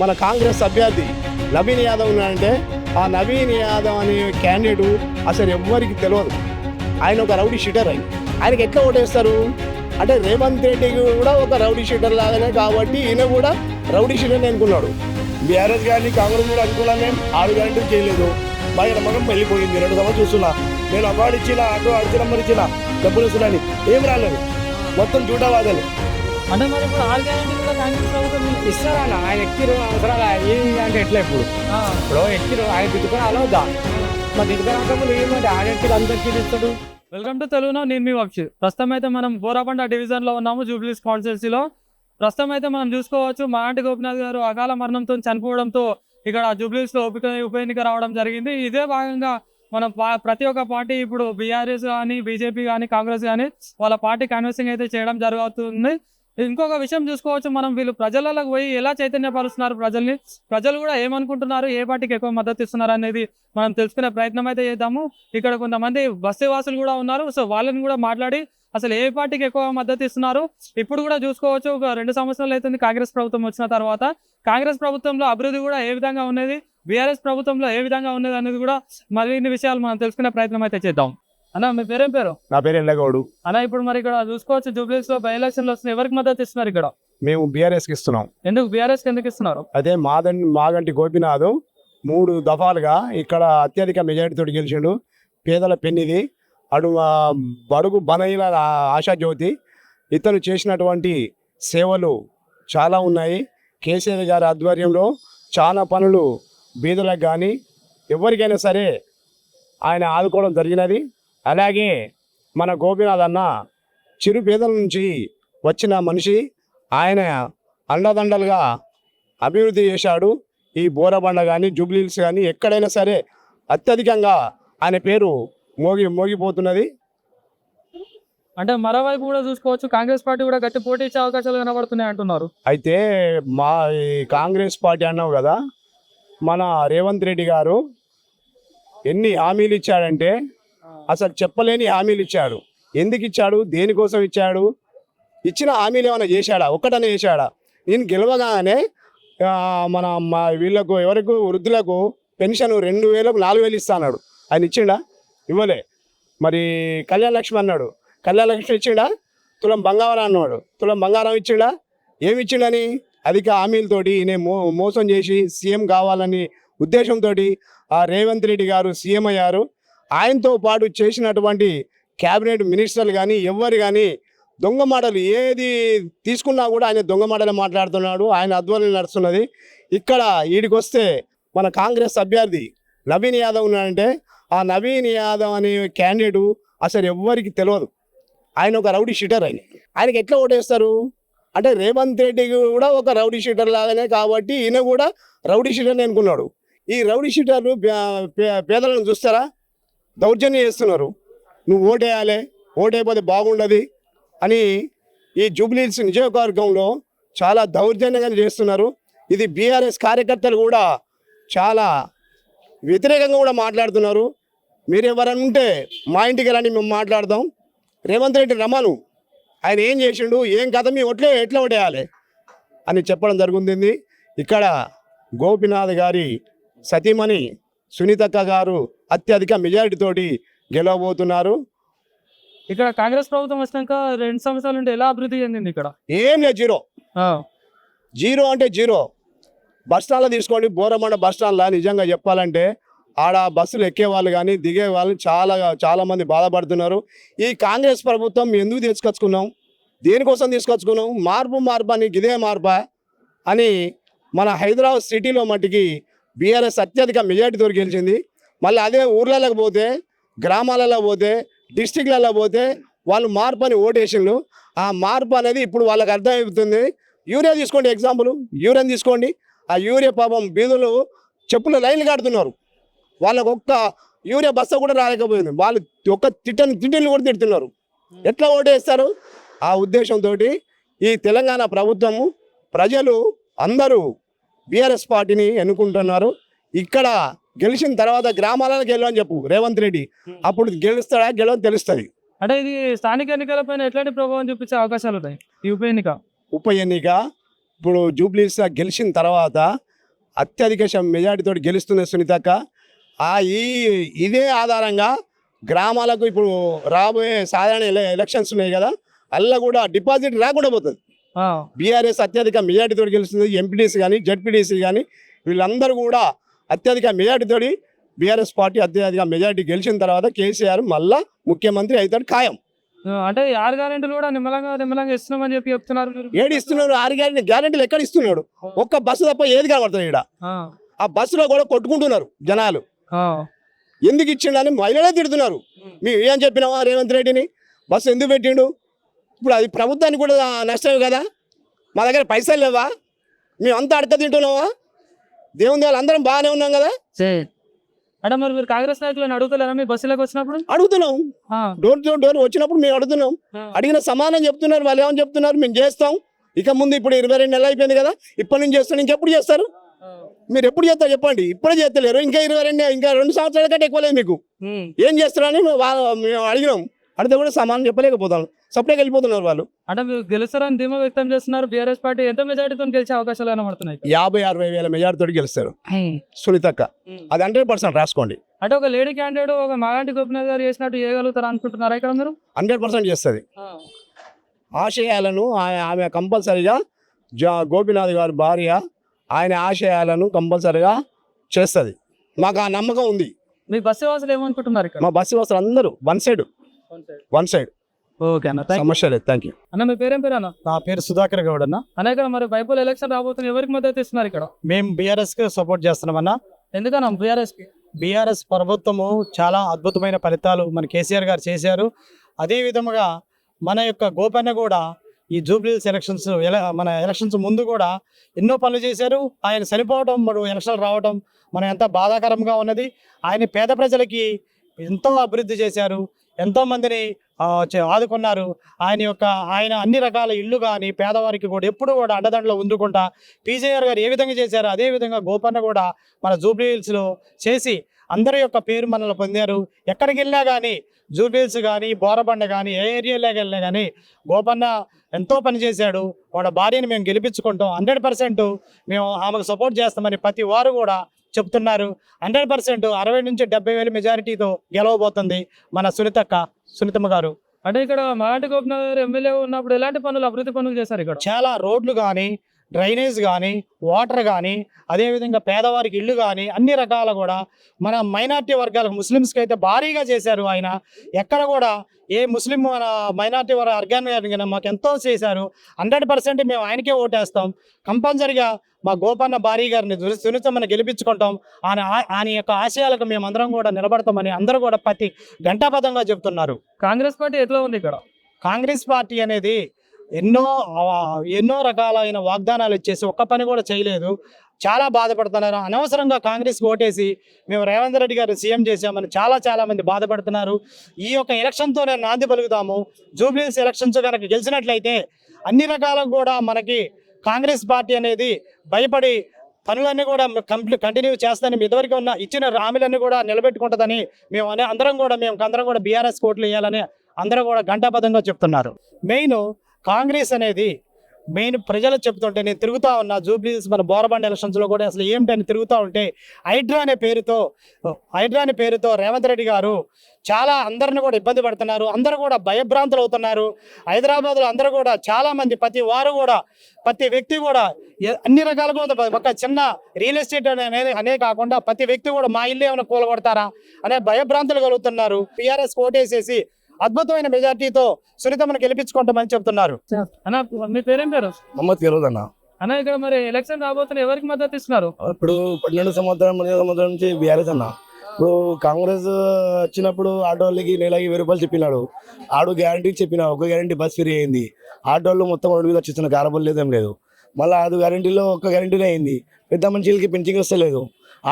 మన కాంగ్రెస్ అభ్యర్థి నవీన్ యాదవ్ ఉన్నాడంటే ఆ నవీన్ యాదవ్ అనే క్యాండిడేట్ అసలు ఎవ్వరికి తెలియదు ఆయన ఒక రౌడీ షీటర్ ఆయన. ఆయనకి ఎట్లా ఓటేస్తారు? అంటే రేవంత్ రెడ్డి కూడా ఒక రౌడీ షీటర్ లాగానే కాబట్టి ఈయన కూడా రౌడీ షీటర్ అనుకున్నాడు. బీఆర్ఎస్ కానీ కాంగ్రెస్ కూడా అనుకున్నాం నేను ఆరు గంటలు చేయలేదు. బాగా మగం వెళ్ళిపోయింది రెండు సంవత్సరాలు చూస్తున్నా. నేను అవార్డు ఇచ్చిన ఆటో అడిచిన మరి ఇచ్చిన డబ్బులు ఇస్తున్నాను ఏం రాలేదు. మొత్తం చూడవాదాలు అంటే మరి ఇప్పుడు ఆరు గ్యారెంటీలు కూడా కాంగ్రెస్ ప్రభుత్వం ఇస్తారన్న ఆయన ఎక్కిరు అవసరాలు ఏ అంటే ఎట్లా ఇప్పుడు? ఇప్పుడు ఎక్కిరు ఆయన దిద్దుకొని అలవద్దా మరి దిద్దుకోరాకముందు ఏమంటే ఆడెక్కిలు అందరికీ ఇస్తాడు? వెల్కమ్ టు తెలుగునో నేను మీ వంశీ. ప్రస్తుతం అయితే మనం బోరాబండ డివిజన్లో ఉన్నాము జూబ్లీస్ కాన్స్టిట్యూన్సీలో. ప్రస్తుతం అయితే మనం చూసుకోవచ్చు మాంటి గోపినాథ్ గారు అకాల మరణంతో చనిపోవడంతో ఇక్కడ జూబ్లీస్లో ఉప ఉప ఎన్నిక రావడం జరిగింది. ఇదే భాగంగా మన ప్రతి ఒక్క పార్టీ ఇప్పుడు బీఆర్ఎస్ కానీ బీజేపీ కానీ కాంగ్రెస్ కానీ వాళ్ళ పార్టీ కన్వెన్సింగ్ అయితే చేయడం జరుగుతుంది. ఇంకొక విషయం చూసుకోవచ్చు మనం వీళ్ళు ప్రజలలోకి పోయి ఎలా చైతన్యపరుస్తున్నారు ప్రజల్ని? ప్రజలు కూడా ఏమనుకుంటున్నారు? ఏ పార్టీకి ఎక్కువ మద్దతు ఇస్తున్నారు అనేది మనం తెలుసుకునే ప్రయత్నం అయితే చేద్దాము. ఇక్కడ కొంతమంది బస్తీ వాసులు కూడా ఉన్నారు. సో వాళ్ళని కూడా మాట్లాడి అసలు ఏ పార్టీకి ఎక్కువ మద్దతు ఇస్తున్నారు? ఇప్పుడు కూడా చూసుకోవచ్చు. ఒక రెండు సంవత్సరాలు అవుతుంది కాంగ్రెస్ ప్రభుత్వం వచ్చిన తర్వాత. కాంగ్రెస్ ప్రభుత్వంలో అభివృద్ధి కూడా ఏ విధంగా ఉన్నది? బీఆర్ఎస్ ప్రభుత్వంలో ఏ విధంగా ఉన్నది అనేది కూడా మరిన్ని విషయాలు మనం తెలుసుకునే ప్రయత్నం అయితే చేద్దాం. అన్న మీ పేరేం పేరు? నా పేరు ఎల్లగౌడు అన్న ఇప్పుడు మరి ఇక్కడ చూసుకోవచ్చు జూబ్లీస్లో బై ఎలక్షన్లు వస్తున్నాయి ఎవరికి మద్దతు ఇస్తున్నారు ఇక్కడ? మేము బీఆర్ఎస్కి ఇస్తున్నాం. ఎందుకు బీఆర్ఎస్ ఎందుకు ఇస్తున్నారు? అదే మాదన్ మాగంటి గోపినాథ్ మూడు దఫాలుగా ఇక్కడ అత్యధిక మెజారిటీతో గెలిచిండు. పేదల పెన్నిది అడు బడుగు బనైన ఆశాజ్యోతి ఇతను చేసినటువంటి సేవలు చాలా ఉన్నాయి. కేసీఆర్ గారి ఆధ్వర్యంలో చాలా పనులు బీదలకు కానీ ఎవరికైనా సరే ఆయన ఆదుకోవడం జరిగినది. అలాగే మన గోపినాథ్ అన్న చిరు పేదల నుంచి వచ్చిన మనిషి. ఆయన అండదండలుగా అభివృద్ధి చేశాడు. ఈ బోరబండ కానీ జూబ్లీహిల్స్ కానీ ఎక్కడైనా సరే అత్యధికంగా ఆయన పేరు మోగి మోగిపోతున్నది. అంటే మరోవైపు కూడా చూసుకోవచ్చు కాంగ్రెస్ పార్టీ కూడా గట్టి పోటీ ఇచ్చే అవకాశాలు కనబడుతున్నాయి అంటున్నారు. అయితే మా ఈ కాంగ్రెస్ పార్టీ అన్నావు కదా మన రేవంత్ రెడ్డి గారు ఎన్ని హామీలు ఇచ్చాడంటే అసలు చెప్పలేని హామీలు ఇచ్చాడు. ఎందుకు ఇచ్చాడు? దేనికోసం ఇచ్చాడు? ఇచ్చిన హామీలు ఏమైనా చేశాడా? ఒక్కటనే చేశాడా? నేను గెలవగానే మన మా వీళ్ళకు ఎవరికి వృద్ధులకు పెన్షన్ రెండు వేలకు నాలుగు వేలు ఇస్తాడు ఆయన ఇచ్చిండా? ఇవ్వలే. మరి కళ్యాణ లక్ష్మి అన్నాడు. కళ్యాణ లక్ష్మి ఇచ్చిండా? తులం బంగారం అన్నాడు. తులం బంగారం ఇచ్చిండా? ఏమి ఇచ్చిండని? అధిక హామీలతోటి నేను మో మోసం చేసి సీఎం కావాలని ఉద్దేశంతో ఆ రేవంత్ రెడ్డి గారు సీఎం అయ్యారు. ఆయనతో పాటు చేసినటువంటి క్యాబినెట్ మినిస్టర్లు కానీ ఎవ్వరు కానీ దొంగ మాటలు ఏది తీసుకున్నా కూడా ఆయన దొంగ మాటలు మాట్లాడుతున్నాడు ఆయన ఆధ్వర్యం నడుస్తున్నది. ఇక్కడ వీడికి వస్తే మన కాంగ్రెస్ అభ్యర్థి నవీన్ యాదవ్ ఉన్నాడంటే ఆ నవీన్ యాదవ్ అనే క్యాండిడేట్ అసలు ఎవ్వరికి తెలియదు ఆయన ఒక రౌడీ షీటర్ ఆయన. ఆయనకి ఎట్లా ఓటేస్తారు? అంటే రేవంత్ రెడ్డి కూడా ఒక రౌడీ షీటర్ లాగానే కాబట్టి ఈయన కూడా రౌడీ షీటర్ అనుకున్నాడు. ఈ రౌడీ షీటర్లు పేదలను చూస్తారా? దౌర్జన్యం చేస్తున్నారు. నువ్వు ఓటేయాలి ఓటైపోతే బాగుండదు అని ఈ జూబ్లీహిల్స్ నియోజకవర్గంలో చాలా దౌర్జన్యంగా చేస్తున్నారు. ఇది బీఆర్ఎస్ కార్యకర్తలు కూడా చాలా వ్యతిరేకంగా కూడా మాట్లాడుతున్నారు. మీరు ఎవరైనా ఉంటే మా ఇంటికి రండి మేము మాట్లాడదాం. రేవంత్ రెడ్డి రమను ఆయన ఏం చేసిండు ఏం కథ మీ ఒట్లే ఎట్లా ఓటేయాలి అని చెప్పడం జరుగుతుంది. ఇక్కడ గోపినాథ్ గారి సతీమణి సునీతక్క గారు అత్యధిక మెజారిటీతోటి గెలవబోతున్నారు. ఇక్కడ కాంగ్రెస్ ప్రభుత్వం వచ్చినాక రెండు సంవత్సరాల నుండి ఎలా అభివృద్ధి చెందింది ఇక్కడ? ఏం లేదు జీరో. జీరో అంటే జీరో. బస్ స్టాండ్లో తీసుకోండి బోరమండ బస్ స్టాండ్లో నిజంగా చెప్పాలంటే ఆడ బస్సులు ఎక్కే వాళ్ళు కానీ దిగే వాళ్ళు చాలా చాలా మంది బాధపడుతున్నారు. ఈ కాంగ్రెస్ ప్రభుత్వం ఎందుకు తీసుకొచ్చుకున్నాం? దేనికోసం తీసుకొచ్చుకున్నాం? మార్పు మార్పు అని ఇదే మార్పా? అని మన హైదరాబాద్ సిటీలో మట్టికి బీఆర్ఎస్ అత్యధిక మెజార్టీతో గెలిచింది. మళ్ళీ అదే ఊర్లలోకి పోతే గ్రామాలలో పోతే డిస్టిక్లలో పోతే వాళ్ళు మార్పు అని ఓటేషన్లు ఆ మార్పు అనేది ఇప్పుడు వాళ్ళకి అర్థమవుతుంది. యూరియా తీసుకోండి ఎగ్జాంపుల్. యూరియాని తీసుకోండి. ఆ యూరియా పాపం బీదులు చెప్పుల లైన్లు కడుతున్నారు. వాళ్ళకు ఒక్క యూరియా బస్సు కూడా రాలేకపోయింది. వాళ్ళు ఒక్క తిట్టని తిట్టలు కూడా తిడుతున్నారు. ఎట్లా ఓటేస్తారు? ఆ ఉద్దేశంతో ఈ తెలంగాణ ప్రభుత్వము ప్రజలు అందరూ బీఆర్ఎస్ పార్టీని ఎన్నుకుంటున్నారు. ఇక్కడ గెలిచిన తర్వాత గ్రామాలకు వెళ్ళని చెప్పు రేవంత్ రెడ్డి. అప్పుడు గెలుస్తాడా గెలవని తెలుస్తుంది. అంటే ఇది స్థానిక ఎన్నికలపైన ఎట్లాంటి ప్రభావం చూపించే అవకాశాలు ఉన్నాయి ఈ ఉప ఎన్నిక. ఉప ఎన్నిక ఇప్పుడు జూబ్లీస్ గెలిచిన తర్వాత అత్యధిక మెజార్టీతో గెలుస్తుంది సునీతక్క ఆ ఈ ఇదే ఆధారంగా గ్రామాలకు ఇప్పుడు రాబోయే సాధారణ ఎల- ఎలక్షన్స్ ఉన్నాయి కదా అల్ల కూడా డిపాజిట్ రాకుండా పోతుంది. ఆ, బీఆర్ఎస్ అత్యధిక మెజార్టీతో గెలుస్తుంది ఎంపీటీసీ కానీ జడ్పీటీసీ కానీ వీళ్ళందరూ కూడా అత్యధిక మెజార్టీతో బీఆర్ఎస్ పార్టీ అత్యధిక మెజార్టీ గెలిచిన తర్వాత కేసీఆర్ మళ్ళా ముఖ్యమంత్రి అవుతాడు ఖాయం. అంటే ఆరు గ్యారెంటీలు కూడా నిమ్మలంగా నిమ్మలంగా ఇస్తున్నామని చెప్పి చెప్తున్నారు ఏడు ఇస్తున్నారు ఆరు గ్యారెంటీ గ్యారెంటీలు ఎక్కడ ఇస్తున్నాడు? ఒక్క బస్సు తప్ప ఏది కనబడుతుంది ఇక్కడ ఆ, బస్సులో కూడా కొట్టుకుంటున్నారు జనాలు. ఎందుకు ఇచ్చిండని మహిళలే తిడుతున్నారు. మేము ఏం చెప్పినావా రేవంత్ రెడ్డిని? బస్సు ఎందుకు పెట్టిండు? ఇప్పుడు అది ప్రభుత్వానికి కూడా నష్టమే కదా. మా దగ్గర పైసలు లేవా? మేము అంతా అడక తింటున్నావా? దేవుని దేవాలి అందరం బాగానే ఉన్నాం కదా? అంటే మరి మీరు కాంగ్రెస్ నాయకులను అడుగుతలేరా మీ బస్సులోకి వచ్చినప్పుడు? అడుగుతున్నాం. ఆ, డోర్ టు డోర్ వచ్చినప్పుడు మేము అడుగుతున్నాం. అడిగిన సమానం చెప్తున్నారు వాళ్ళు ఏమని చెప్తున్నారు మేము చేస్తాం. ఇక ముందు ఇప్పుడు ఇరవై రెండు నెలలు అయిపోయింది కదా ఇప్పటి నుంచి చేస్తాను ఇంకెప్పుడు చేస్తారు. మీరు ఎప్పుడు చేస్తారు చెప్పండి ఇప్పుడే చేస్తలేరు. ఇంకా ఇరవై రెండు ఇంకా రెండు సంవత్సరాల కంటే ఎక్కువ లేదు మీకు. ఏం చేస్తారని మేము అడిగినాం. అడిగితే కూడా సమానం చెప్పలేకపోతాం. సపరేట్గా వెళ్ళిపోతున్నారు వాళ్ళు. అంటే మీరు గెలుస్తారని ధీమా వ్యక్తం చేస్తున్నారు. బీఆర్ఎస్ పార్టీ ఎంత మెజార్టీతో గెలిచే అవకాశాలు కనబడుతున్నాయి యాభై అరవై వేల మెజార్టీతో గెలుస్తారు. సునీతక్క. అది హండ్రెడ్ పర్సెంట్ రాసుకోండి. అంటే ఒక లేడీ క్యాండిడేట్ ఒక మాలాంటి గోపినాథ్ గారు చేసినట్టు చేయగలుగుతారు అనుకుంటున్నారా ఇక్కడ మీరు? హండ్రెడ్ పర్సెంట్ చేస్తుంది. ఆశయాలను ఆ- ఆమె కంపల్సరీగా జా గోపినాథ్ గారి భార్య ఆయన ఆశయాలను కంపల్సరీగా చేస్తుంది. మాకు ఆ నమ్మకం ఉంది. మీ బస్సు వాసులు ఏమనుకుంటున్నారు ఇక్కడ? మా బస్సు వస్తారు అందరూ one side. One side. Okay అన్న. థ్యాంక్ సమస్య లేదు. థ్యాంక్ యూ అన్న మీ పేరేం పేరు అన్న? నా పేరు సుధాకర్ గౌడ్ అన్న. అన్న ఇక్కడ మరి బైపోల్ ఎలక్షన్ రాబోతుంది. ఎవరికి మద్దతు ఇస్తున్నారు ఇక్కడ? మేము బీఆర్ఎస్కి సపోర్ట్ చేస్తున్నామన్న ఎందుకన్నా బీఆర్ఎస్కి బీఆర్ఎస్ ప్రభుత్వము చాలా అద్భుతమైన ఫలితాలు మన కేసీఆర్ గారు చేశారు. అదే విధముగా మన యొక్క గోపన్న కూడా ఈ జూబ్లీస్ ఎలక్షన్స్ ఎల మన ఎలక్షన్స్ ముందు కూడా ఎన్నో పనులు చేశారు. ఆయన చనిపోవడం మరి ఎలక్షన్లు రావడం మన ఎంత బాధాకరంగా ఉన్నది. ఆయన పేద ప్రజలకి ఎంతో అభివృద్ధి చేశారు. ఎంతోమందిని ఆదుకున్నారు. ఆయన యొక్క ఆయన అన్ని రకాల ఇళ్ళు కానీ పేదవారికి కూడా ఎప్పుడు కూడా అండదండలో ఉందుకుంటా పీజేఆర్ గారు ఏ విధంగా చేశారో అదే విధంగా గోపన్న కూడా మన జూబ్లీ హిల్స్లో చేసి అందరి యొక్క పేరు మనల్ని పొందారు. ఎక్కడికి వెళ్ళినా కానీ జూబ్లీహిల్స్ కానీ బోరబండ కానీ ఏ ఏరియాలోకి వెళ్ళినా కానీ గోపన్న ఎంతో పని చేశాడు. వాళ్ళ భార్యని మేము గెలిపించుకుంటాం. హండ్రెడ్ పర్సెంట్ మేము ఆమెకు సపోర్ట్ చేస్తామని ప్రతి వారు కూడా చెప్తున్నారు. హండ్రెడ్ పర్సెంట్ అరవై నుంచి డెబ్బై వేల మెజారిటీతో గెలవబోతుంది మన సునీతక్క సునీతమ్మ గారు. అంటే ఇక్కడ మాలాంటి గోపినాథ్ గారు ఎమ్మెల్యే ఉన్నప్పుడు ఎలాంటి పనులు అభివృద్ధి పనులు చేశారు ఇక్కడ? చాలా రోడ్లు కానీ డ్రైనేజ్ కానీ వాటర్ కానీ అదేవిధంగా పేదవారికి ఇల్లు కానీ అన్ని రకాల కూడా మన మైనార్టీ వర్గాలకు ముస్లిమ్స్కి అయితే భారీగా చేశారు ఆయన. ఎక్కడ కూడా ఏ ముస్లిం మన మైనార్టీ వారి వర్గాన్ని మాకు ఎంతో చేశారు. హండ్రెడ్ పర్సెంట్ మేము ఆయనకే ఓటేస్తాం. కంపల్సరిగా మా గోపన్న భారీ గారిని సున్నితమని గెలిపించుకుంటాం. ఆయన ఆయన యొక్క ఆశయాలకు మేము అందరం కూడా నిలబడతామని అందరూ కూడా ప్రతి గంటాపదంగా చెప్తున్నారు. కాంగ్రెస్ పార్టీ ఎట్లా ఉంది ఇక్కడ? కాంగ్రెస్ పార్టీ అనేది ఎన్నో ఎన్నో రకాలైన వాగ్దానాలు ఇచ్చేసి ఒక్క పని కూడా చేయలేదు. చాలా బాధపడుతున్నారు. అనవసరంగా కాంగ్రెస్కి ఓటేసి మేము రేవంత్ రెడ్డి గారు సీఎం చేశామని చాలా చాలా మంది బాధపడుతున్నారు. ఈ యొక్క ఎలక్షన్తో నేను నాంది పలుకుతాము. జూబ్లీస్ ఎలక్షన్స్ కనుక గెలిచినట్లయితే అన్ని రకాలకు కూడా మనకి కాంగ్రెస్ పార్టీ అనేది భయపడి పనులన్నీ కూడా కంప్లీట్ కంటిన్యూ చేస్తానని ఇదివరకు ఉన్న ఇచ్చిన హామీలన్నీ కూడా నిలబెట్టుకుంటుందని మేము అనే అందరం కూడా మేము అందరం కూడా బీఆర్ఎస్ కోట్లు వేయాలని అందరూ కూడా ఘంటాబద్ధంగా చెప్తున్నారు. మెయిన్ కాంగ్రెస్ అనేది మెయిన్ ప్రజలు చెప్తుంటే నేను తిరుగుతూ ఉన్నా జూబ్లీస్ మన బోరబండ ఎలక్షన్స్లో కూడా అసలు ఏమిటని తిరుగుతూ ఉంటే హైడ్రా అనే పేరుతో హైడ్రా అనే పేరుతో రేవంత్ రెడ్డి గారు చాలా అందరిని కూడా ఇబ్బంది పడుతున్నారు. అందరూ కూడా భయభ్రాంతులు అవుతున్నారు. హైదరాబాద్లో అందరూ కూడా చాలామంది ప్రతి వారు కూడా ప్రతి వ్యక్తి కూడా అన్ని రకాలుగా ఒక- ఒక చిన్న రియల్ ఎస్టేట్ అనేది అనే కాకుండా ప్రతి వ్యక్తి కూడా మా ఇల్లు ఏమైనా కూలగొడతారా అనే భయభ్రాంతులు కలుగుతున్నారు. టీఆర్ఎస్ ఓటేసేసి అద్భుతమైన మెజార్టీతో సునీతమ్మను గెలిపించుకుంటామని చెప్తున్నారు. అన్న మీ పేరేం పేరు? మమ్మద్ తెలియదన్న అన్న ఇక్కడ మరి ఎలక్షన్ రాబోతున్న ఎవరికి మద్దతు ఇస్తున్నారు? ఇప్పుడు పన్నెండు సంవత్సరం సంవత్సరం నుంచి బీఆర్ఎస్ అన్న. ఇప్పుడు కాంగ్రెస్ వచ్చినప్పుడు ఆటో వాళ్ళకి నెలకి వెయ్యి రూపాయలు చెప్పినాడు. ఆడు గ్యారంటీ చెప్పిన ఒక గ్యారంటీ బస్ ఫ్రీ అయింది. ఆటోళ్ళు మొత్తం రోడ్డు మీద వచ్చిస్తున్న కారబల్ లేదేం లేదు. మళ్ళీ ఆరు గ్యారంటీలో ఒక్క గ్యారంటీనే అయింది. పెద్ద మనుషులకి పెంచింగ్ వస్తలేదు.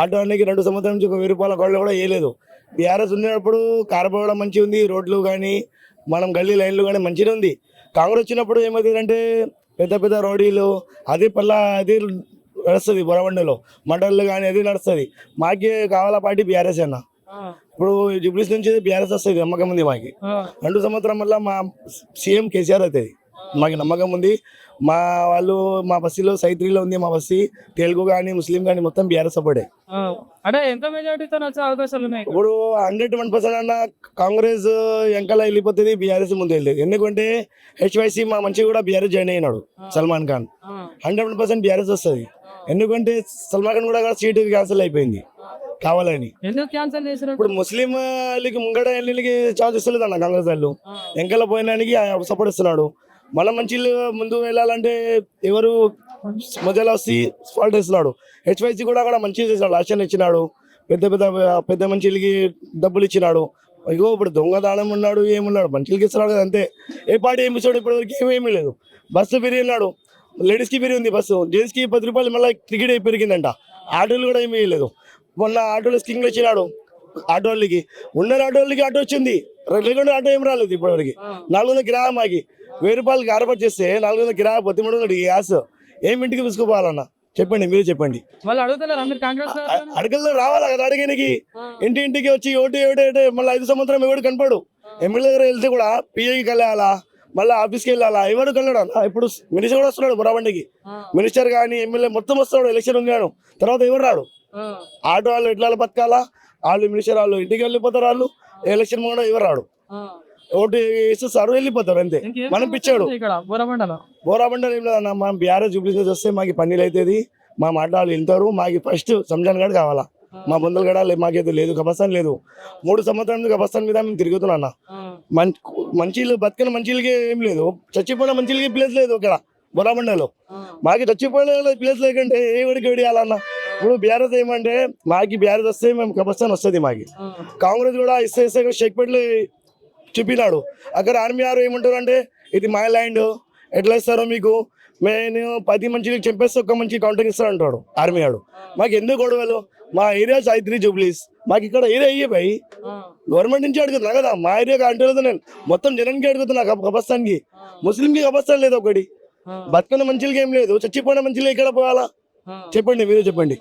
ఆటో అన్నికి రెండు సంవత్సరం నుంచి ఒక వెయ్యి రూపాయల గొడవ కూడా వేయలేదు. బీఆర్ఎస్ ఉన్నప్పుడు కారపోవడం మంచిగా ఉంది రోడ్లు కానీ మనం గల్లీ లైన్లు కానీ మంచిగా ఉంది. కాంగ్రెస్ వచ్చినప్పుడు ఏమవుతుందంటే పెద్ద పెద్ద రోడీలు అది పల్లా అది నడుస్తుంది బొరబండలో. మండళ్ళు కానీ అది నడుస్తుంది. మాకి కావాలా పార్టీ బీఆర్ఎస్ అన్న. ఇప్పుడు జూబ్లీస్ నుంచి బీఆర్ఎస్ వస్తుంది నమ్మకం ఉంది మాకి. రెండు సంవత్సరం వల్ల మా సీఎం కేసీఆర్ అవుతుంది. మాకు నమ్మకం ఉంది. మా వాళ్ళు మా బస్సులో సైత్రిలో ఉంది మా బస్సు తెలుగు కానీ ముస్లిం కానీ మొత్తం బీఆర్ఎస్ సపోర్టే. అంటే ఎంత మెజార్టీతో వచ్చే అవకాశాలు ఉన్నాయి ఇప్పుడు హండ్రెడ్ వన్ పర్సెంట్ అన్న కాంగ్రెస్ వెంకల వెళ్ళిపోతుంది బీఆర్ఎస్ ముందు వెళ్ళేది ఎందుకంటే హెచ్వైసీ మా మంచి కూడా బీఆర్ఎస్ జాయిన్ అయినాడు Salman Khan. Hundred one percent BRS వస్తుంది. ఎందుకంటే సల్మాన్ ఖాన్ కూడా సీటు క్యాన్సిల్ అయిపోయింది కావాలని. ఎందుకు క్యాన్సిల్ చేసినట్టు ఇప్పుడు ముస్లిం వాళ్ళకి ముంగడ ఛాన్స్ ఇస్తలేదు అన్న కాంగ్రెస్ వాళ్ళు. వెంకల పోయినానికి సపోర్ట్ ఇస్తున్నాడు. మన మంచి ముందు వెళ్ళాలంటే ఎవరు మధ్యలో వచ్చి ఫాల్ట్ ఇస్తున్నాడు హెచ్వైసీ కూడా అక్కడ మంచిగా చేసినాడు. లాషన్ ఇచ్చినాడు. పెద్ద పెద్ద పెద్ద మంచిలకి డబ్బులు ఇచ్చినాడు. ఇగో ఇప్పుడు దొంగదానం ఉన్నాడు ఏమున్నాడు? మంచిలకి ఇస్తున్నాడు కదా అంతే. ఏ పార్టీ ఏమి ఇస్తాడు ఇప్పటివరకు ఏమేమీ లేదు. బస్సు ఫ్రీ ఉన్నాడు. లేడీస్కి ఫ్రీ ఉంది బస్సు జెంట్స్కి పది రూపాయలు మళ్ళీ టికెట్ పెరిగిందంట. ఆటోలు కూడా ఏమీ లేదు. మొన్న ఆటోలో స్కీమ్లు ఇచ్చినాడు. ఆటో వాళ్ళకి ఉన్న ఆటో వాళ్ళకి ఆటో వచ్చింది. లేకుండా ఆటో ఏం రాలేదు ఇప్పటివరకు. నాలుగు వందల కిరాయి మాకి వెయ్యి రూపాయలకి ఆరబట్ చేస్తే నాలుగు వందల కిరాయి పొత్తి మూడు వందలు గ్యాస్. ఏం ఇంటికి తీసుకుపోవాలన్న? చెప్పండి మీరు చెప్పండి. అడగల్లో రావాలా కదా అడిగనికి ఇంటి ఇంటికి వచ్చి ఓటు ఓటు మళ్ళీ ఐదు సంవత్సరం ఎవడు కనపడు? ఎమ్మెల్యే దగ్గర వెళ్తే కూడా పిఐకి వెళ్ళాలా మళ్ళీ ఆఫీస్కి వెళ్ళాలా? ఎవడు కలడా ఇప్పుడు మినిస్టర్ కూడా వస్తున్నాడు బురాబండికి మినిస్టర్ కానీ ఎమ్మెల్యే మొత్తం వస్తాడు ఎలక్షన్ ఉన్నాడు తర్వాత ఎవరు రాడు? ఆటో వాళ్ళు ఎట్లా బతకాలా? వాళ్ళు మినిస్టర్ వాళ్ళు ఇంటికి వెళ్ళిపోతారు వాళ్ళు. ఎలక్షన్ కూడా ఎవరు రాడు? ఓటు వేసేస్తారు వెళ్ళిపోతారు అంతే. మనం పిచ్చాడు. బోరబండలో ఏం లేదన్న మనం బీఆర్ఎస్ చూపించేసి వస్తే మాకు పన్నీలు అవుతుంది మా మాట వాళ్ళు వెళ్తారు మాకు ఫస్ట్ సంజాన్ గడ కావాలా. మా బొందలు గడ లే- మాకైతే లేదు కబస్తాన్ లేదు. మూడు సంవత్సరాల నుంచి కబస్తాన్ మీద మేము తిరుగుతున్నా అన్న. మంచి మంచిలు బతికిన మంచిలకి ఏం లేదు. చచ్చిపోయిన మంచిలకి ప్లేస్ లేదు ఇక్కడ బొరాబండలో మాకు చచ్చిపోయిన ప్లేస్ లేకంటే ఏ ఒడికి వెడియాలన్న ఇప్పుడు బీఆర్ఎస్ ఏమంటే మాకి బీఆర్ఎస్ వస్తే మేము కబస్తాన్ వస్తుంది మాకి. కాంగ్రెస్ కూడా ఇస్తే ఇస్తే షేక్పేట్లు చెప్పినాడు అక్కడ ఆర్మీ ఆరు ఏమంటారు అంటే ఇది మై ల్యాండ్ ఎట్లా ఇస్తారో మీకు? నేను పది మంచికి చెప్పేస్తే ఒక్క మంచి కౌంటింగ్ ఇస్తాను అంటాడు ఆర్మీ ఆడు మాకు ఎందుకు గొడవలు? మా ఏరియా సాయిత్రి జూబ్లీస్. మాకు ఇక్కడ ఏరియా అయ్యే భయ్. గవర్నమెంట్ నుంచి అడుగుతున్నా కదా మా ఏరియా అంటలేదు నేను. మొత్తం జనానికి అడుగుతున్నా కబ- కబస్తాన్కి. ముస్లింకి కబస్తాన్ లేదు ఒకటి. బతుకున్న మంచిలకి ఏం లేదు. చచ్చిపోయిన మంచిలు ఎక్కడ పోవాలా? చెప్పండి మీరు చెప్పండి.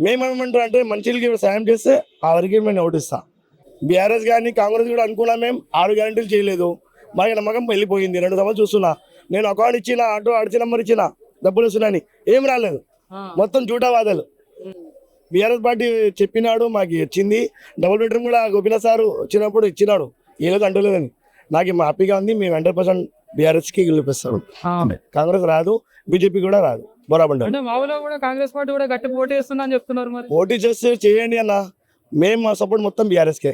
మేమేమంటారు అంటే మంచిలకి సాయం చేస్తే ఆ వరకు మేము ఓటిస్తా బీఆర్ఎస్ కానీ కాంగ్రెస్ కూడా అనుకున్నా మేము ఆరు గ్యారంటీలు చేయలేదు. మాకు నమ్మకం వెళ్ళిపోయింది. రెండు సంవత్సరాలు చూస్తున్నా. నేను అకౌంట్ ఇచ్చిన ఆటో అడిచి నెంబర్ ఇచ్చిన డబ్బులు వస్తున్నాయని ఏం రాలేదు. మొత్తం జూటా వాదాలు. బీఆర్ఎస్ పార్టీ చెప్పినాడు మాకు ఇచ్చింది. డబుల్ బెడ్రూమ్ కూడా గోపినాథ్ సారు వచ్చినప్పుడు ఇచ్చినాడు. ఏలేదు అంటలేదని. నాకు మా హ్యాపీగా ఉంది. మేము హండ్రెడ్ పర్సెంట్ బీఆర్ఎస్కి గెలిపిస్తాడు కాంగ్రెస్ రాదు బీజేపీ కూడా రాదు. కూడా కాంగ్రెస్ పార్టీ కూడా గట్టి పోటీ చేస్తున్నా చెప్తున్నారు పోటీ చేస్తే చేయండి అన్న. మేము మా సపోర్ట్ మొత్తం బీఆర్ఎస్కే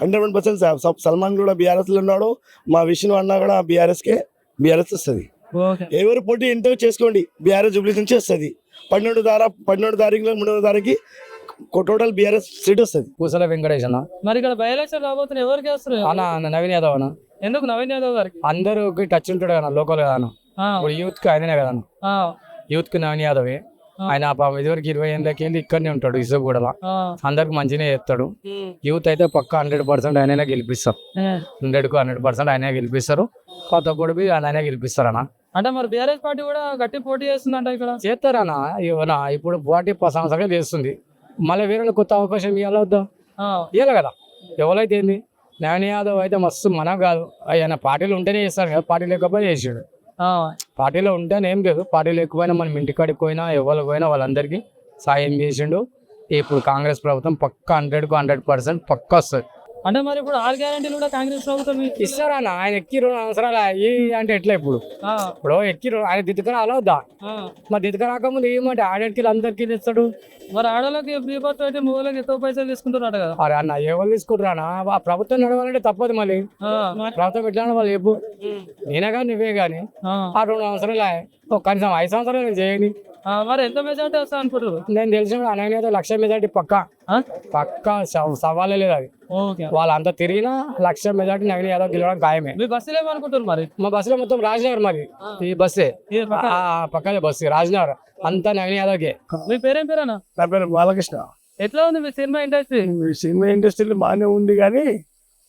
హండ్రెడ్ వన్ పర్సెంట్ సల్మాన్ కూడా బీఆర్ఎస్లో ఉన్నాడు మా విష్ణు అన్న కూడా బీఆర్ఎస్ కే బీఆర్ఎస్ వస్తుంది. ఓకే. ఎవరు పోటీ ఎంతో చేసుకోండి బీఆర్ఎస్ జూబ్లీ నుంచి వస్తుంది. పన్నెండు తార పన్నెండు తారీఖులో మూడవ తారీఖు టోటల్ బీఆర్ఎస్ సీట్ వస్తుంది. పూసల వెంకటేష్ అన్న. మరి ఇక్కడ బై ఎలక్షన్ రాబోతున్న ఎవరికి వస్తారు అన్న నవీన్ యాదవ్ అన్న. ఎందుకు నవీన్ యాదవ్ గారికి? అందరికి టచ్ ఉంటాడు కదా లోకల్ కదా అన్న. యూత్కి ఆయననే కదా యూత్కి నవీన్ యాదవే. ఆయన పాపం ఇదివరకు ఇరవై ఏళ్ళకి వెళ్ళి ఇక్కడనే ఉంటాడు ఆ, అందరికి మంచిగా చేస్తాడు. యూత్ అయితే పక్క హండ్రెడ్ పర్సెంట్ ఆయననే గెలిపిస్తారు. హండ్రెడ్కు హండ్రెడ్ పర్సెంట్ ఆయనే గెలిపిస్తారు. కొత్త కూడా బి ఆయననే గెలిపిస్తారు అన్న. అంటే మరి బీఆర్ఎస్ పార్టీ కూడా గట్టి పోటీ చేస్తుందంట ఇక్కడ? చేస్తారన్న ఇవన్న ఇప్పుడు పార్టీ సంవత్సరంగా చేస్తుంది. మళ్ళీ వేరే కొత్త అవకాశం ఇవ్వాలి వద్దా? ఇవ్వాలి కదా? ఎవరైతే ఏంది? నవీన్ యాదవ్ అయితే మస్తు మన కాదు. ఆయన పార్టీలు ఉంటేనే చేస్తాడు కదా పార్టీ లేకపోతే చేసాడు. పార్టీలో ఉంటేనే ఏం లేదు. పార్టీలో ఎక్కువైనా మనం ఇంటికాడికి పోయినా ఎవరికి పోయినా వాళ్ళందరికీ సాయం చేసిండు. ఇప్పుడు కాంగ్రెస్ ప్రభుత్వం పక్క హండ్రెడ్కు హండ్రెడ్ పర్సెంట్ పక్క వస్తుంది. అంటే మరి ఇప్పుడు ఆరు గ్యారంటీలు కూడా కాంగ్రెస్ ప్రభుత్వం ఇస్తుంది. ఇస్తారన్న ఆయన ఎక్కి రెండు అవసరాలు. అయ్యి అంటే ఎట్లా ఇప్పుడు? ఇప్పుడు ఎక్కి ఆయన దిద్దుకరా అలా వద్దా. మరి దిద్దుక రాకముందు ఏమంటే ఆడేటికి అందరికీ ఇస్తాడు మరి ఫ్రీ బస్ పెట్టి మూలకి ఎక్కువ పైసలు తీసుకుంటున్నాడు కదా? అరే అన్న ఎవరు తీసుకుంటారా ఆ ప్రభుత్వం నడవాలంటే తప్పదు మళ్ళీ. ప్రభుత్వం ఎట్లా నడవాలి చెప్పు? నేనే కానీ నువ్వే కానీ. ఆ, రెండు అవసరాలు. కనీసం ఐదు సంవత్సరాలు చేయని. మరి ఎంత మెజార్టీ వస్తా అనుకుంటారు నేను తెలిసిన అనగానే లక్ష మెజార్టీ పక్క? పక్క సవ- సవాలే లేదు అది. ఓకే. వాళ్ళంతా తిరిగినా లక్ష మెజార్టీ నవీన్ యాదవ్ గెలవడం ఖాయమే. మీ బస్సులు ఏమనుకుంటారు మరి? మా బస్సులో మొత్తం రాజ్నగర్ మరి ఈ బస్సే. ఈ పక్క- ఆ పక్కనే బస్సు రాజ్నగర్. అంతా నవీన్ యాదవ్కే. మీ పేరేం పేరేనా నా పేరు బాలకృష్ణ. ఎట్లా ఉంది మీ సినిమా ఇండస్ట్రీ? ఈ సినిమా ఇండస్ట్రీలో బాగానే ఉంది కానీ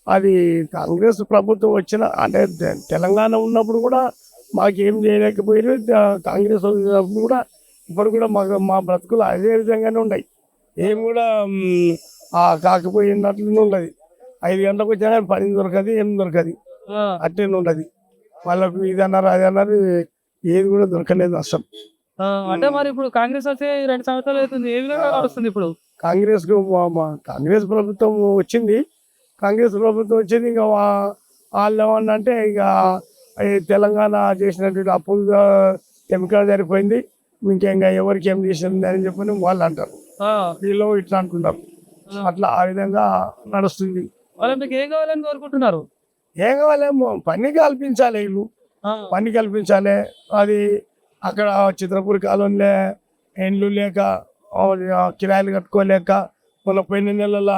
అది కాంగ్రెస్ ప్రభుత్వం వచ్చిన అంటే తెలంగాణ ఉన్నప్పుడు కూడా మాకేం చేయలేకపోయారు కాంగ్రెస్ కూడా ఇప్పుడు కూడా మాకు మా బ్రతుకులు అదే విధంగానే ఉన్నాయి ఏం కూడా కాకపోయినట్లనే ఉండదు ఐదు గంటలకు వచ్చినా పని దొరకదు ఏం దొరకదు. ఆ, అట్లనే ఉండదు. వాళ్ళకు ఇది అన్నారు అది అన్నారు ఏది కూడా దొరకలేదు అసలు. అంటే మరి ఇప్పుడు కాంగ్రెస్ వచ్చి రెండు సంవత్సరాలు అవుతుంది. ఏ విధంగా వస్తుంది ఇప్పుడు? కాంగ్రెస్ కాంగ్రెస్ ప్రభుత్వం వచ్చింది. కాంగ్రెస్ ప్రభుత్వం వచ్చింది ఇంకా వాళ్ళు ఏమన్నా అంటే ఇక తెలంగాణ చేసినటువంటి అప్పులుగా ఎముక సరిపోయింది ఇంకేంగా ఎవరికి ఏం చేసింది అని చెప్పని వాళ్ళు అంటారు. వీళ్ళు ఇట్లా అనుకుంటారు. అట్లా ఆ విధంగా నడుస్తుంది. వాళ్ళ మీకు ఏం కావాలని కోరుకుంటున్నారు? ఏం కావాలేమో పని కల్పించాలి వీళ్ళు. పని కల్పించాలి. అది అక్కడ చిత్రపూర్ కాలంలో ఎండ్లు లేక కిరాయిలు కట్టుకోలేక మన పోయిన నెలల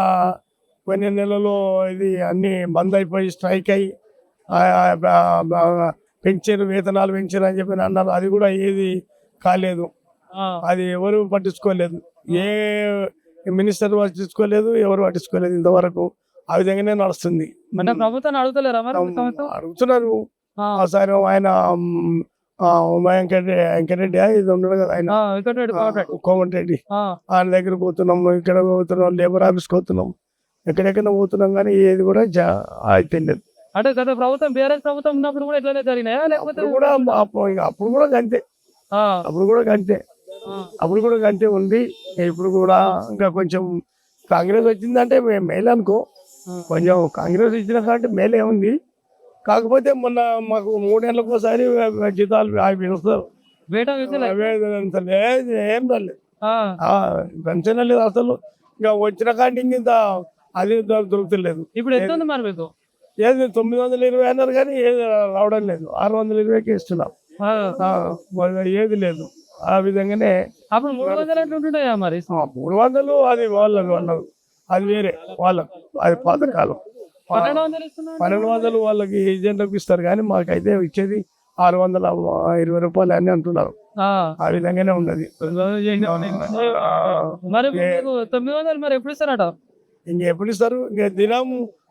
పోయిన నెలలో ఇది అన్ని బంద్ అయిపోయి స్ట్రైక్ అయ్యి పెంచారు వేతనాలు పెంచారు అని చెప్పి అన్నారు. అది కూడా ఏది కాలేదు. అది ఎవరు పట్టించుకోలేదు. ఏ మినిస్టర్ పట్టించుకోలేదు ఎవరు పట్టించుకోలేదు ఇంతవరకు. ఆ విధంగానే నడుస్తుంది? అడుగుతున్నారు. ఒకసారి ఆయన మ్, ఆ, ఉమా వెంకట వెంకటరెడ్డి ఇది ఉన్నాడు కదా ఆయన. వెంకటరెడ్డి. కోమటిరెడ్డి. ఆ, ఆయన దగ్గర పోతున్నాం ఇక్కడ పోతున్నాం లేబర్ ఆఫీస్కి పోతున్నాం. ఎక్కడెక్కడ పోతున్నాం కానీ ఏది కూడా లేదు అంటే గత ప్రభుత్వం బీఆర్ఎస్ ప్రభుత్వం ఉన్నప్పుడు కూడా ఇట్లానే జరిగినాయా? లేకపోతే అప్పుడు కూడా అప్పుడు కూడా ఆ, అప్పుడు కూడా ఆ, అప్పుడు కూడా గంతే ఉంది. ఇప్పుడు కూడా ఇంకా కొంచెం కాంగ్రెస్ వచ్చిందంటే మే- మేలు అనుకో. కొంచెం కాంగ్రెస్ ఇచ్చిన కాబట్టి మేలే ఉంది. కాకపోతే మొన్న మాకు మూడేళ్ళకి ఒకసారి జీతాలు లేదు, ఏం రాలేదు. పెన్షన్ లేదు అసలు. ఇంకా వచ్చిన కాంటి ఇంత అది దొరుకుతలేదు. ఇప్పుడు ఎంత ఉంది మరి మీకు? ఏది తొమ్మిది వందల ఇరవై అన్నారు కానీ ఏది రావడం లేదు. ఆరు వందల ఇరవైకి ఇస్తున్నాం. ఏది లేదు. ఆ విధంగానే అప్పుడు మూడు వందలు ఉంటుంటాయా మరి? మూడు వందలు అది వాళ్ళది వాళ్ళది అది వేరే వాళ్ళకు అది పాతకాలం. పన్నెండు వందలు వాళ్ళకి ఏజెంట్లకు ఇస్తారు కానీ మాకైతే ఇచ్చేది ఆరు వందల ఇరవై రూపాయలు అని అంటున్నారు. ఆ, విధంగానే ఉన్నది. మరి తొమ్మిది వందలు మరి ఎప్పుడు ఇస్తారట? ఇంక ఎప్పుడు ఇస్తారు? ఇంక దినం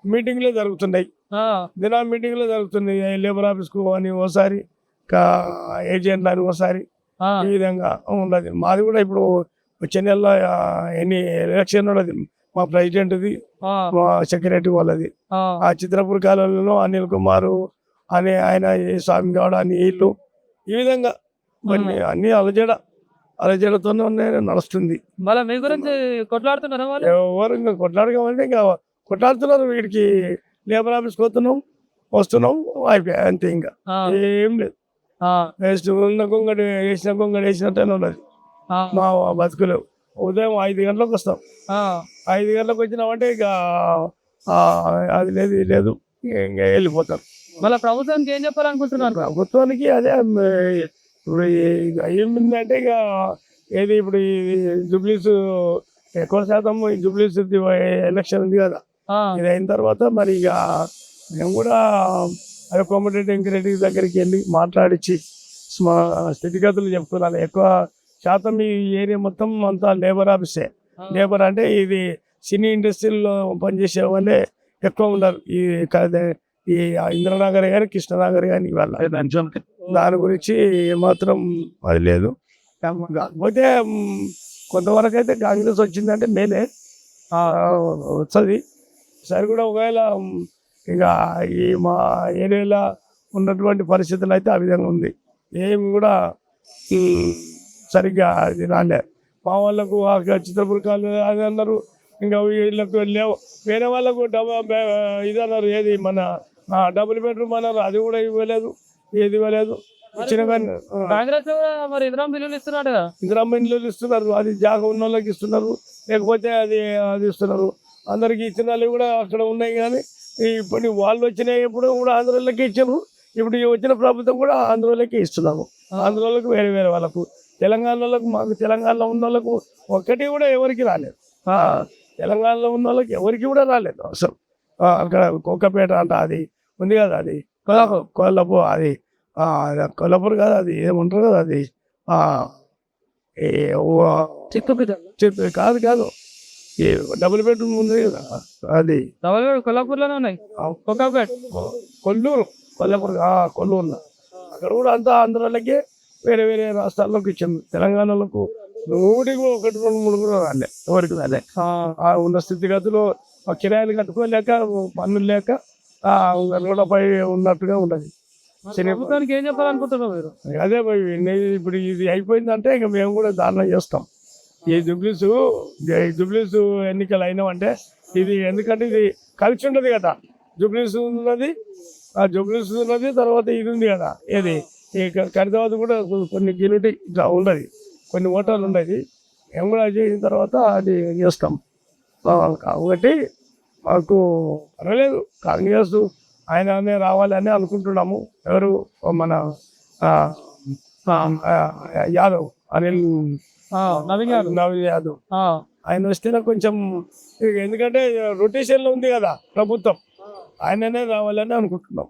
మీటింగ్లే జరుగుతున్నాయి. ఆ, దినం మీటింగ్లే జరుగుతున్నాయి. లేబర్ ఆఫీస్కు అని ఓసారి ఏజెంట్ ఓసారి ఆ, ఈ విధంగా ఉన్నది. మాది కూడా ఇప్పుడు వచ్చే నెలలో ఎన్ని ఎలక్షన్ ఉన్నది. మా ప్రెసిడెంట్ది మా సెక్రటరీ వాళ్ళది. ఆ, చిత్రపూర్ కాలంలో అనిల్ కుమారు అని ఆయన స్వామి గౌడ అని వీళ్ళు ఈ విధంగా కొన్ని అన్ని అలజడ అలజడతోనే నడుస్తుంది. మళ్ళీ మీ గురించి కొట్లాడుతున్నారా ఎవరు ఇంకా కొట్లాడకమంటే ఇంకా కొట్లాడుతున్నారు. వీడికి లేబర్ ఆఫీస్కి పోతున్నాం వస్తున్నాం అయిపోయాయి అంతే ఇంకా. ఏం లేదు. వేస్ట్ ఉన్న వేసిన గొంగడి వేసినట్టేనే ఉన్నది. మా బతుకులు. ఉదయం ఐదు గంటలకు వస్తాం. ఐదు గంటలకు వచ్చినామంటే ఇక ఆ, అది లేదు ఇది లేదు. ఇంకా వెళ్ళిపోతాం. మళ్ళీ ప్రభుత్వానికి ఏం చెప్పాలనుకుంటున్నారు? ప్రభుత్వానికి అదే ఇప్పుడు ఏమిందంటే ఇక ఏది ఇప్పుడు ఈ జూబ్లీస్ ఎక్కువ శాతం జూబ్లీస్ ఎలక్షన్ ఉంది కదా. ఇది అయిన తర్వాత మరి ఇక మేము కూడా అదే కోమటిరెడ్డి వెంకరెడ్డి దగ్గరికి వెళ్ళి మాట్లాడించి మా స్థితిగతులు చెప్తున్నాను ఎక్కువ శాతం ఈ ఏరియా మొత్తం అంతా లేబర్ ఆఫీసే. లేబర్ అంటే ఇది సినీ ఇండస్ట్రీలో పనిచేసే వాళ్ళే ఎక్కువ ఉన్నారు. ఈ ఈ ఇంద్రనగర్ కానీ కృష్ణనగర్ కానీ ఇవాళ. దాని గురించి ఏమాత్రం అది లేదు. కాకపోతే కొంతవరకు అయితే కాంగ్రెస్ వచ్చిందంటే మేలే. వస్తుంది. సరే కూడా ఒకవేళ ఇక ఈ మా ఏరియాలో ఉన్నటువంటి పరిస్థితులు అయితే ఆ విధంగా ఉంది. ఏమి కూడా సరిగ్గా అది రాలే. మా వాళ్ళకు ఆ చిత్రపురకాలు అది అన్నారు. ఇంకా వీళ్ళకు లేవు. వేరే వాళ్ళకు ఇది అన్నారు. ఏది మన డబుల్ బెడ్రూమ్ అన్నారు. అది కూడా ఇవ్వలేదు. ఏది ఇవ్వలేదు. ఇచ్చిన మరి బిల్లులు ఇండ్లు ఇస్తున్నారు. అది జాగ ఉన్న వాళ్ళకి ఇస్తున్నారు. లేకపోతే అది అది ఇస్తున్నారు. అందరికి ఇచ్చిన వాళ్ళు కూడా అక్కడ ఉన్నాయి కానీ ఇప్పుడు వాళ్ళు వచ్చినాయి ఇప్పుడు కూడా ఆంధ్రలోకి ఇచ్చారు. ఇప్పుడు ఈ వచ్చిన ప్రభుత్వం కూడా ఆంధ్రలోకి ఇస్తున్నాము. ఆంధ్రలోకి వేరే వేరే వాళ్ళకు తెలంగాణ వాళ్ళకు మాకు తెలంగాణలో ఉన్న వాళ్ళకు ఒక్కటి కూడా ఎవరికి రాలేదు. తెలంగాణలో ఉన్న వాళ్ళకి ఎవరికి కూడా రాలేదు అసలు అక్కడ కోకపేట అంట అది ఉంది కదా అది కొల్లాపూర్ అది కొల్లాపూర్ కదా అది ఏముంటారు కదా అది కాదు కాదు. డబుల్ బెడ్రూమ్ ఉంది కదా. అది. డబల్ బెడ్ కొల్లాపూర్లోనే ఉన్నాయి కొక్కాపేట్ కొల్లూరు. కొల్లాపూర్ ఆ, కొల్లూరు అక్కడ కూడా అంతా ఆంధ్రాలకే వేరే వేరే రాష్ట్రాల్లోకి ఇచ్చాము తెలంగాణలకు. నూటికి ఒకటి రెండు మూడు కూడా రాలే. ఎవరికి రాలే. ఆ. ఉన్న స్థితిగతులు ఆ కిరాయిలు కట్టుకోలేక పన్నులు లేక ఆ రోడ్లపై ఉన్నట్టుగా ఉన్నది ప్రభుత్వానికి ఏం చెప్పాలనుకుంటున్నారు మీరు? అదే ఇప్పుడు ఇది అయిపోయిందంటే ఇక మేము కూడా దానిలో చేస్తాం. ఈ జుబ్లీస్ ఈ జుబ్లీస్ ఎన్నికలు అయినామంటే ఇది ఎందుకంటే ఇది కలిసి ఉండదు కదా. జుబ్లీస్ ఉన్నది ఆ జుబ్లీస్ ఉన్నది తర్వాత ఇది ఉంది కదా. ఏది? ఈ కూడా కొన్ని గిన్నెటి ఇట్లా ఉండదు. కొన్ని ఓటర్లు ఉండేది. మేము కూడా చేసిన తర్వాత అది చేస్తాం. కాబట్టి మాకు పర్వాలేదు. కాంగ్రెస్ ఆయననే రావాలని అనుకుంటున్నాము. ఎవరు? మన యాదవ్ అనిల్ నవీన్ యాదవ్. ఆయన వస్తేనే కొంచెం ఎందుకంటే రొటేషన్లో ఉంది కదా ప్రభుత్వం. ఆయననే రావాలని అనుకుంటున్నాం.